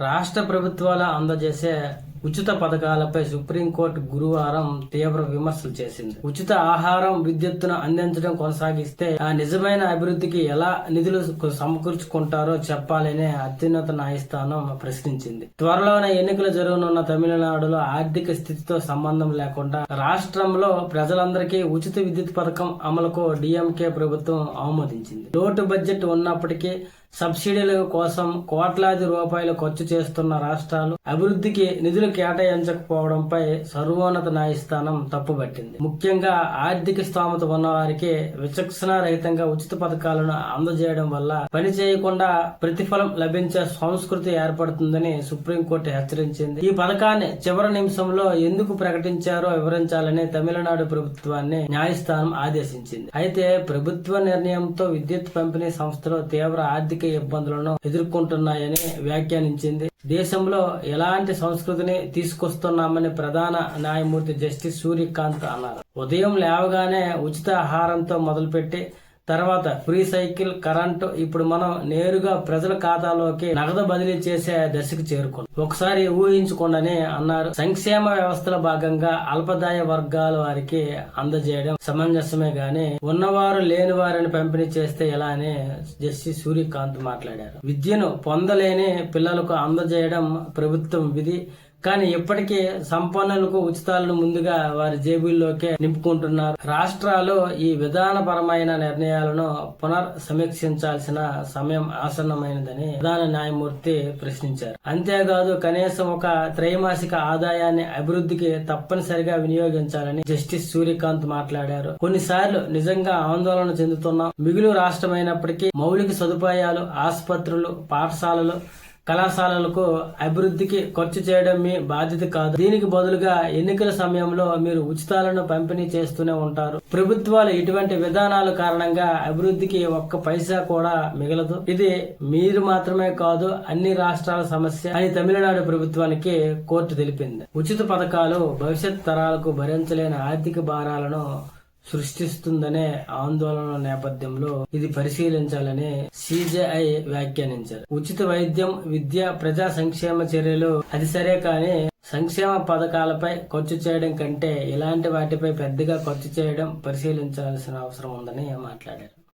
రాష్ట్ర ప్రభుత్వాల అందజేసే ఉచిత పథకాలపై సుప్రీంకోర్టు గురువారం తీవ్ర విమర్శలు చేసింది. ఉచిత ఆహారం విద్యుత్తును అందించడం కొనసాగిస్తే ఆ నిజమైన అభివృద్ధికి ఎలా నిధులు సమకూర్చుకుంటారో చెప్పాలని అత్యున్నత న్యాయస్థానం ప్రశ్నించింది. త్వరలోనే ఎన్నికలు జరగనున్న తమిళనాడులో ఆర్థిక స్థితితో సంబంధం లేకుండా రాష్ట్రంలో ప్రజలందరికీ ఉచిత విద్యుత్ పథకం అమలుకు డిఎంకే ప్రభుత్వం ఆమోదించింది. లోటు బడ్జెట్ ఉన్నప్పటికీ సబ్సిడీల కోసం కోట్లాది రూపాయలు ఖర్చు చేస్తున్న రాష్ట్రాలు అభివృద్ధికి నిధులు కేటాయించకపోవడంపై సర్వోన్నత న్యాయస్థానం తప్పుపట్టింది ముఖ్యంగా ఆర్థిక స్తోమత ఉన్న వారికి విచక్షణ రహితంగా ఉచిత పథకాలను అందజేయడం వల్ల పని చేయకుండా ప్రతిఫలం లభించే సంస్కృతి ఏర్పడుతుందని సుప్రీంకోర్టు హెచ్చరించింది. ఈ పథకాన్ని చివరి నిమిషంలో ఎందుకు ప్రకటించారో వివరించాలని తమిళనాడు ప్రభుత్వాన్ని న్యాయస్థానం ఆదేశించింది. అయితే ప్రభుత్వ నిర్ణయంతో విద్యుత్ పంపిణీ సంస్థలో తీవ్ర ఆర్థిక ఆర్థిక ఇబ్బందులను ఎదుర్కొంటున్నాయని వ్యాఖ్యానించింది. దేశంలో ఎలాంటి సంస్కృతిని తీసుకొస్తున్నామని ప్రధాన న్యాయమూర్తి జస్టిస్ సూర్యకాంత్ అన్నారు. ఉదయం లేవగానే ఉచిత ఆహారంతో మొదలుపెట్టి తర్వాత ఫ్రీ సైకిల్ కరెంటు ఇప్పుడు మనం నేరుగా ప్రజల ఖాతాలోకి నగదు బదిలీ చేసే దశకు చేరుకున్నాం. ఒకసారి ఊహించుకోండి అన్నారు సంక్షేమ వ్యవస్థలో భాగంగా అల్పదాయ వర్గాల వారికి అందజేయడం సమంజసమే గాని ఉన్నవారు లేని వారిని పంపిణీ చేస్తే ఎలా అని జస్టిస్ సూర్యకాంత్ మాట్లాడారు. విద్యను పొందలేని పిల్లలకు అందజేయడం ప్రభుత్వం విధి కానీ ఇప్పటికీ సంపన్నులకు ఉచితాలను ముందుగా వారి జేబుల్లోకే నింపుకుంటున్నారు. రాష్ట్రాలు ఈ విధానపరమైన నిర్ణయాలను పునర్ సమీక్షించాల్సిన సమయం ఆసన్నమైనదని ప్రధాన న్యాయమూర్తి ప్రశ్నించారు. అంతేకాదు కనీసం ఒక త్రైమాసిక ఆదాయాన్ని అభివృద్ధికి తప్పనిసరిగా వినియోగించాలని జస్టిస్ సూర్యకాంత్ మాట్లాడారు. కొన్నిసార్లు నిజంగా ఆందోళన చెందుతున్నాం. మిగులు రాష్ట్రమైనప్పటికీ మౌలిక సదుపాయాలు ఆసుపత్రులు పాఠశాలలు కళాశాలలకు అభివృద్ధికి ఖర్చు చేయడం మీ బాధ్యత కాదు. దీనికి బదులుగా ఎన్నికల సమయంలో మీరు ఉచితాలను పంపిణీ చేస్తూనే ఉంటారు. ప్రభుత్వాలు ఇటువంటి విధానాల కారణంగా అభివృద్ధికి ఒక్క పైసా కూడా మిగలదు. ఇది మీరు మాత్రమే కాదు అన్ని రాష్ట్రాల సమస్య అని తమిళనాడు ప్రభుత్వానికి కోర్టు తెలిపింది. ఉచిత పథకాలు భవిష్యత్ తరాలకు భరించలేని ఆర్థిక భారాలను సృష్టిస్తుందనే ఆందోళన నేపథ్యంలో ఇది పరిశీలించాలని సిజేఐ వ్యాఖ్యానించారు. ఉచిత వైద్యం విద్య ప్రజా సంక్షేమ చర్యలు అది సరే కానీ సంక్షేమ పథకాలపై ఖర్చు చేయడం కంటే ఇలాంటి వాటిపై పెద్దగా ఖర్చు చేయడం పరిశీలించాల్సిన అవసరం ఉందని మాట్లాడారు.